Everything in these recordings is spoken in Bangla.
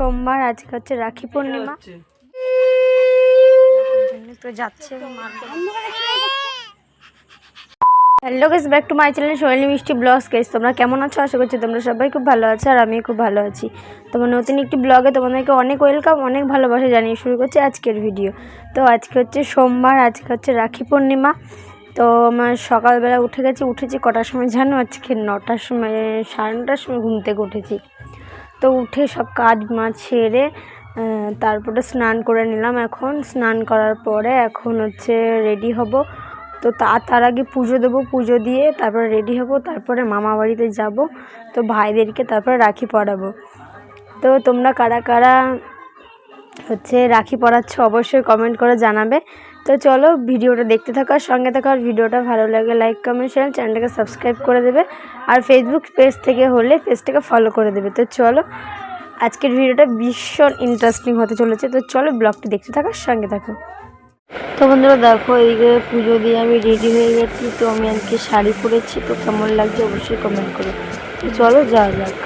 সোমবার আজকে হচ্ছে রাখি পূর্ণিমা। তো যাচ্ছে hello guys back to my channel Soheli Mishti vlogs guys তোমরা কেমন আছো? আশা করছি তোমরা সবাই খুব ভালো আছো আর আমি খুব ভালো আছি। তোমার নতুন একটি ব্লগে তোমাদেরকে অনেক ওয়েলকাম অনেক ভালোবাসা জানিয়ে শুরু করছি আজকের ভিডিও তো আজকে হচ্ছে সোমবার আজকে হচ্ছে রাখি পূর্ণিমা। তো আমার সকালবেলা উঠে গেছি উঠেছি কটার সময় জানো? আজকে নটার সময় সাড়ে নটার সময় ঘুম থেকে উঠেছি। তো উঠে সব কাজ মাছ আহ, তারপরে স্নান করে নিলাম এখন। স্নান করার পরে এখন হচ্ছে রেডি হব। তো তা তার আগে পুজো দেবো পুজো দিয়ে তারপরে রেডি হব তারপরে মামা বাড়িতে যাব তো ভাইদেরকে তারপরে রাখি পরাবো। তো তোমরা কারা কারা হচ্ছে রাখি পরাচ্ছ অবশ্যই কমেন্ট করে জানাবে। তো চলো ভিডিওটা দেখতে থাকো আর সঙ্গে থাকো আর ভিডিওটা ভালো লাগে লাইক কমেন্ট শেয়ার চ্যানেলটাকে সাবস্ক্রাইব করে দেবে। আর ফেসবুক পেজ থেকে হলে পেজটাকে ফলো করে দেবে। তো চলো, আজকের ভিডিওটা ভীষণ ইন্টারেস্টিং হতে চলেছে। তো চলো ব্লগটি দেখতে থাকো সঙ্গে থাকো। তো বন্ধুরা দেখো এইদিকে পুজো দিয়ে আমি রেডি হয়ে গেছি। তো আমি আজকে শাড়ি পরেছি। তো কেমন লাগছে অবশ্যই কমেন্ট করো। তো চলো যাওয়া যাক।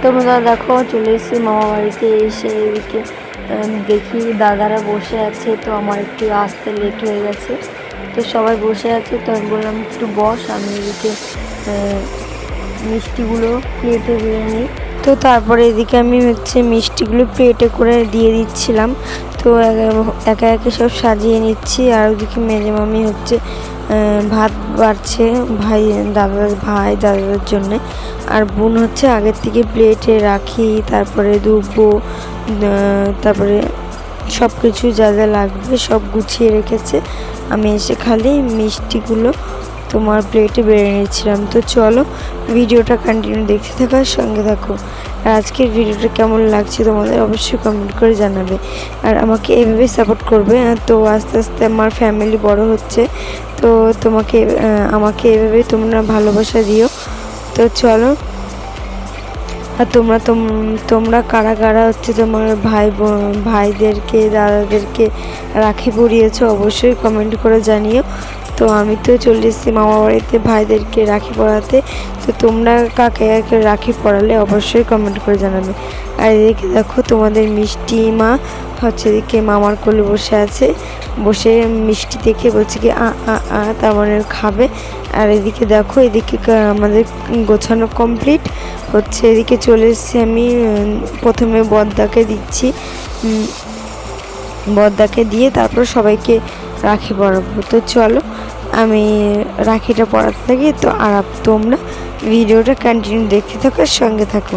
তো বন্ধুরা দেখো, চলে এসেছি মামা বাড়িতে এসে এদিকে। দেখি দাদারা বসে আছে, তো আমার একটু আসতে লেট হয়ে গেছে। তো সবাই বসে আছে, তো আমি বললাম, একটু বস, আমি এদিকে মিষ্টিগুলো প্লেটে দিয়ে নিই। তো তারপরে এদিকে আমি হচ্ছে মিষ্টিগুলো প্লেটে করে দিয়ে দিচ্ছিলাম। তো একে- একে সব সাজিয়ে নিচ্ছি, আর ওদিকে মেজে মামি হচ্ছে ভাত বাড়ছে ভাই, দাদা, ভাই দাদাদের জন্যে। আর বোন হচ্ছে আগের থেকে প্লেটে রাখি, তারপরে দুব্বো তারপরে সব কিছু যা যা লাগবে সব গুছিয়ে রেখেছে। আমি এসে খালি মিষ্টিগুলো তোমার প্লেটে বেড়ে নিয়েছিলাম। তো চলো ভিডিওটা কন্টিনিউ দেখতে থাকো আর সঙ্গে থাকো। আর আজকের ভিডিওটা কেমন লাগছে তোমাদের অবশ্যই কমেন্ট করে জানাবে। আর আমাকে এভাবেই সাপোর্ট করবে তো আস্তে আস্তে আমার ফ্যামিলি বড় হচ্ছে। তো তোমাকে আমাকে এভাবে তোমরা ভালোবাসা দিও। তো চলো আর তোমরা তোম- তোমরা কারা কারা হচ্ছে তোমার ভাই ভাইদেরকে, দাদাদেরকে রাখি পরিয়েছ অবশ্যই কমেন্ট করে জানিও। তো আমি তো চলে এসেছি মামা বাড়িতে ভাইদেরকে রাখি পরাতে। তো তোমরা কাকে কাকে রাখি পরালে অবশ্যই কমেন্ট করে জানাবে। আর এদিকে দেখো তোমাদের মিষ্টি মা হচ্ছে এদিকে মামার কোলে বসে আছে। বসে মিষ্টি দেখে বলছে কি, আ আ আ, তার মানে খাবে। আর এদিকে দেখো, এদিকে আমাদের গোছানো কমপ্লিট হচ্ছে এদিকে চলে এসেছি আমি প্রথমে বদ্দাকে দিচ্ছি। বদ্দাকে দিয়ে তারপর সবাইকে রাখি পরাবো। তো চলো, আমি রাখিটা পরাতে থাকি। তো আর তোমরা ভিডিওটা কন্টিনিউ দেখতে থাকো সঙ্গে থাকো।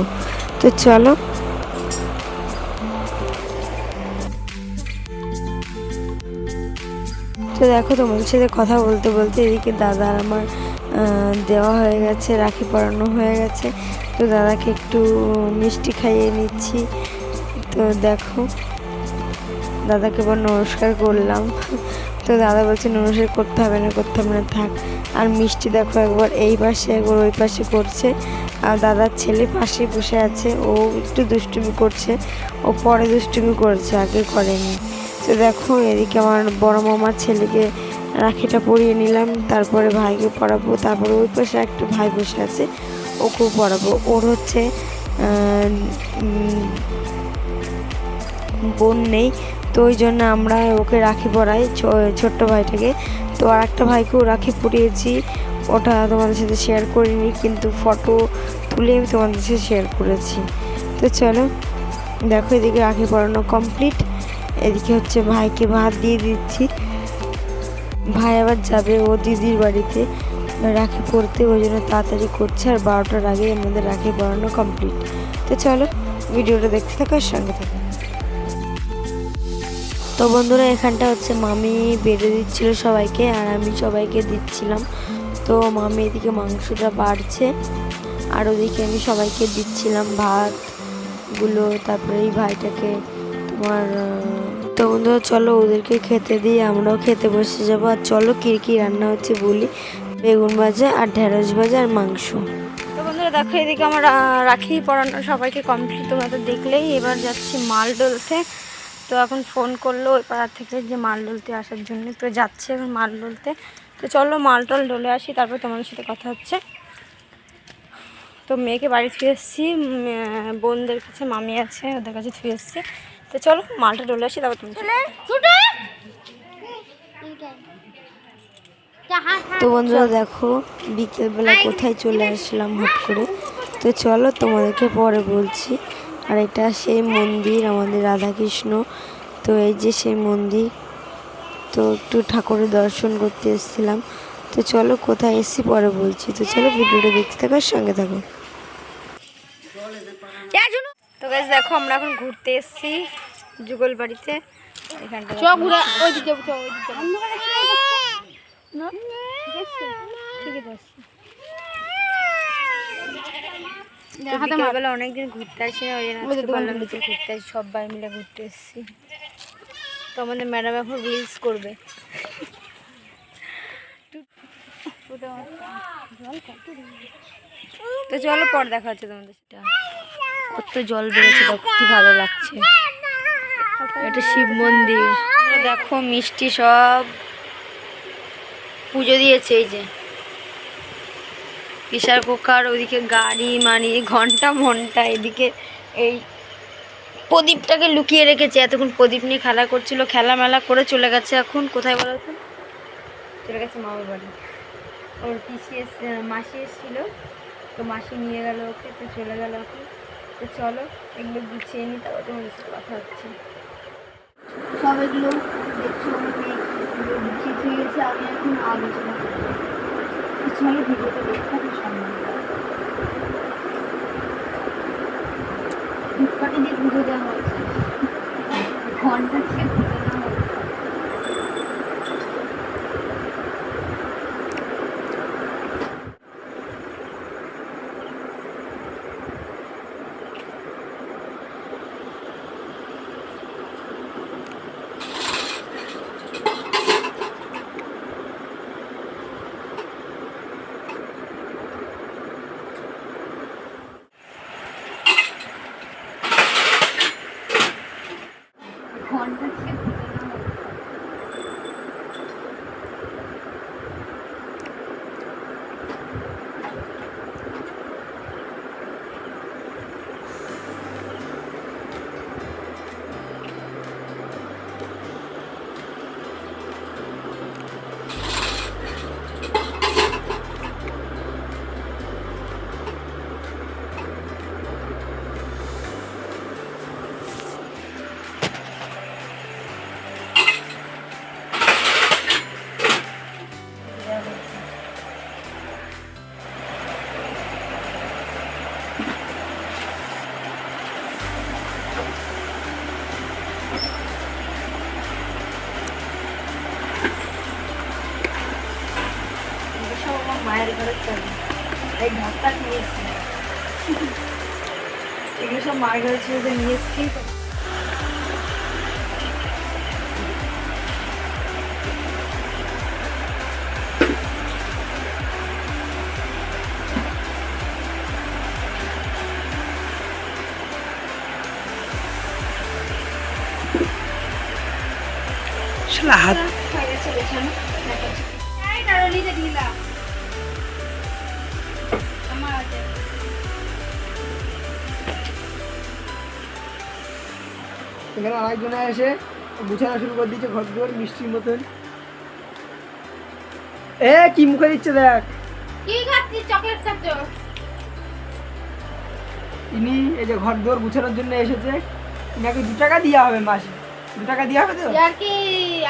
তো চলো দেখো, তোমাদের সাথে কথা বলতে বলতে এদিকে দাদা আমার দেওয়া হয়ে গেছে, রাখি পরানো হয়ে গেছে। তো দাদাকে একটু মিষ্টি খাইয়ে নিচ্ছি। তো দেখো, দাদাকে এবার নমস্কার করলাম। তো দাদা বলছে, নমস্কার করতে হবে না, করতে হবে না, থাক। আর মিষ্টি দেখো একবার এই পাশে, একবার ওই পাশে করছে। আর দাদার ছেলে পাশে বসে আছে, ও একটু দুষ্টুমি করছে। ও পরে দুষ্টুমি করেছে, আগে করেনি। তো দেখো, এদিকে আমার বড় মামার ছেলেকে রাখিটা পরিয়ে নিলাম, তারপরে ভাইকে পড়াবো। তারপরে ওই পাশে একটা ভাই বসে আছে, ওকেও পড়াবো। ওর হচ্ছে বোন নেই, তো ওই জন্য আমরা ওকে রাখি পরাই ছোট্ট ভাইটাকে। তো আর একটা ভাইকেও রাখি পরিয়েছি ওটা তোমাদের সাথে শেয়ার করিনি, কিন্তু ফটো তুলে আমি তোমাদের সাথে শেয়ার করেছি। তো চলো, দেখো এদিকে রাখি পরানো কমপ্লিট এদিকে হচ্ছে ভাইকে ভাত দিয়ে দিচ্ছি। ভাই আবার যাবে ও দিদির বাড়িতে। রাখি পরতে ওই জন্য তাড়াতাড়ি করছে আর বারোটার আগে আমাদের রাখি পরানো কমপ্লিট তো চলো, ভিডিওটা দেখতে থাকো সঙ্গে থাকো। তো বন্ধুরা, এখানটা হচ্ছে মামি বেড়ে দিচ্ছিল সবাইকে আর আমি সবাইকে দিচ্ছিলাম। তো মামি এদিকে মাংসটা বাড়ছে আর ওদিকে আমি সবাইকে দিচ্ছিলাম ভাতগুলো, তারপরে এই ভাইটাকে আহ, তো বন্ধুরা চলো ওদেরকে খেতে দিয়ে আমরাও খেতে বসে যাব। আর চলো কী কী রান্না হচ্ছে বলি। বেগুন ভাজা আর ঢেঁড়স ভাজা আর মাংস। তো বন্ধুরা দেখো এদিকে আমার রাখি পড়ানো সবাইকে কমপ্লিট তোমরা তো দেখলেই এবার যাচ্ছি মাল ডলতে। তো এখন ফোন করল ওই পাড়ার থেকে যে মাল ডলতে আসার জন্য। তো যাচ্ছে এখন মাল ডলতে। তো চলো মাল টল ডলে আসি তারপর তোমাদের সাথে কথা হচ্ছে। তো মেয়েকে বাড়ি থুয়ে এসেছি বোনদের কাছে মামি আছে ওদের কাছে থুয়ে এসেছি। তো চলো মালটা ডলে আসি তারপর তুমি তো বন্ধুরা দেখো বিকেলবেলা কোথায় চলে আসলাম হুট করে। তো চলো তোমাদেরকে পরে বলছি। আর এটা সেই মন্দির আমাদের রাধাকৃষ্ণ। তো এই যে সেই মন্দির তো একটু ঠাকুরের দর্শন করতে এসেছিলাম। তো চলো কোথায় এসেছি পরে বলছি। তো চলো ভিডিওটা দেখতে থাকার সঙ্গে থাকো। তো গাছ দেখো আমরা এখন ঘুরতে এসেছি যুগল বাড়িতে। এখানটা ওইদিকে বিকালবেলা অনেকদিন ঘুরতে আসি না ওই জন্য বললাম যে ঘুরতে আসি সবাই মিলে ঘুরতে এসেছি। তো আমাদের ম্যাডাম এখন রিলস করবে। তো চলো পর দেখা হচ্ছে তোমাদের সেটা কত জল বেড়েছে দেখো কি ভালো লাগছে। এটা শিব মন্দির। দেখো, মিষ্টি সব পুজো দিয়েছে, এই যে। প্রেশার কুকার ওইদিকে গাড়ি, মানি, ঘণ্টা ঘণ্টা এদিকে এই প্রদীপটাকে লুকিয়ে রেখেছে। এতক্ষণ প্রদীপ নিয়ে খেলা করছিল খেলা মেলা করে চলে গেছে এখন। কোথায় বলো তো? চলে গেছে মামার বাড়ি। ওর পিসি এস, মাসি এসেছিল, তো মাসি নিয়ে গেল ওকে, তো চলে গেল এখন। তো চলো, এগুলো গুছিয়ে নিই তারপর তোমাদের সাথে কথা হচ্ছে। সব এগুলো দেখছ গেছে, আমি এখন দেওয়া হয়েছে, ঘণ্টা থেকে ঘণ্টা থেকে এগুলো সব মায়ের ঘরে ছিল যে নিয়ে এসেছি শালা হাত হয়ে গেছে গোছানো দেখাচ্ছি। এই নারলিতে ঢিলা এখানে আরেকজনে এসে গুছানো শুরু করে দিচ্ছে ঘর দুয়ার মিষ্টির মতন। এ কি মুখে দিচ্ছে দেখ। কি খাচ্ছিস চকলেট খাচ্ছ? ইনি এই যে ঘর দুয়ার গুছানোর জন্য এসেছে। নাকি দু টাকা দেওয়া হবে মাসে। দু টাকা দেওয়া হবে তো? আর কি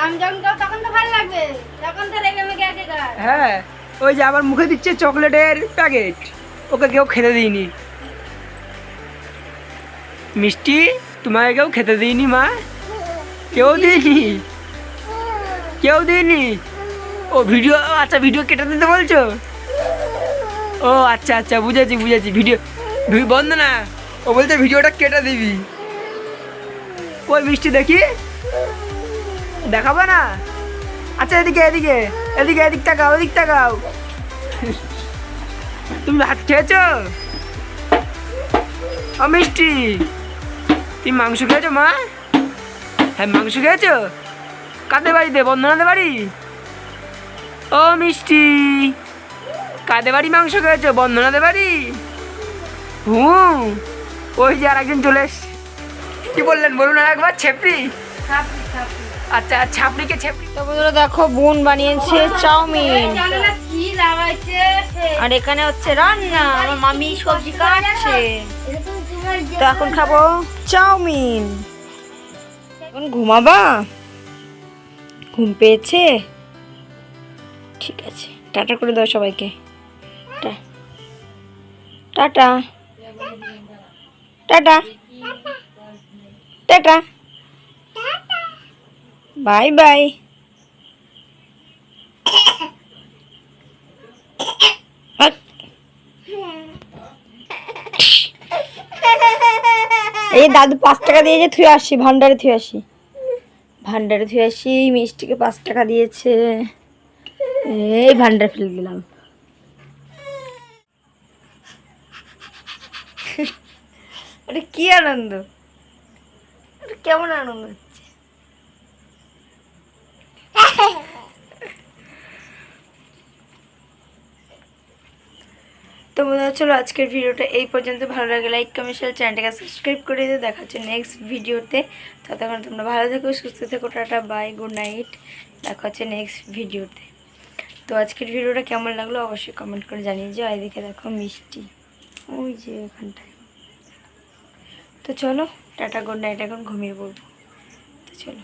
আমি যখন খাব তখন তো ভালো লাগবে? তখন তো রেগে মেগে একে হ্যাঁ ওই যে আবার মুখে দিচ্ছে চকলেটের প্যাকেট। ওকে কেউ খেতে দিইনি। মিষ্টি? তোমাকে কেউ খেতে দিইনি, মা। কেউ দিইনি? কেউ দিইনি? ও, ভিডিও আচ্ছা ভিডিও কেটে দিতে বলছো? ও আচ্ছা আচ্ছা বুঝেছি বুঝেছি, ভিডিও বন্ধ না। ও বলছে ভিডিওটা কেটে দিবি। কই মিষ্টি দেখি? দেখাবো না? আচ্ছা এদিকে এদিকে এদিকে, এদিক তাকাও এদিক তাকাও। তুমি ভাত খেয়েছো? মিষ্টি। তুমি মাংস খেয়েছো মা? হ্যাঁ মাংস খেয়েছো? কাদের বাড়িতে বন্ধনাদের বাড়ি? ও মিষ্টি। কাদের বাড়ি মাংস খেয়েছো? বন্ধনাদের বাড়ি? হুম ওই যে আর একজন চলে এসছে কি বললেন? বলুন আর একবার ছেপড়ি? আচ্ছা ছাপড়িকে ছেপড়ি? তো বন্ধুরা দেখো বোন বানিয়েছে চাউমিন। জানো না কি লাগাইছে সে? আর এখানে হচ্ছে রান্না আমার মামি সবজি কাটছে। তো এখন খাব চাউমিন। এখন ঘুমাবা? ঘুম পেয়েছে? ঠিক আছে, টাটা করে দাও সবাইকে। Tata. Tata. Tata. Bye bye. এই দাদু পাঁচ টাকা দিয়ে যে থুয়ে আসি, ভান্ডারে থুয়ে আসি। ভান্ডারে থুয়ে আসি, মিষ্টিকে পাঁচ টাকা দিয়েছে। এই ভান্ডার ফেলে দিলাম। কি আনন্দ। কেমন আনন্দ হচ্ছে তো বন্ধুরা চলো আজকের ভিডিওটা এই পর্যন্ত। ভালো লাগে লাইক কমেন্ট শেয়ার চ্যানেলটাকে সাবস্ক্রাইব করে দিও। দেখা হচ্ছে নেক্সট ভিডিওতে। ততক্ষণ তোমরা ভালো থেকো, সুস্থ থেকো, টাটা বাই গুড নাইট দেখা হচ্ছে নেক্সট ভিডিওতে। তো আজকের ভিডিওটা কেমন লাগল অবশ্যই কমেন্ট করে জানিয়ে যাও এদিকে দেখো মিষ্টি। ওই যে ওখানটায় তো চলো, টাটা গুড নাইট এখন ঘুমিয়ে পড়ব। তো চলো।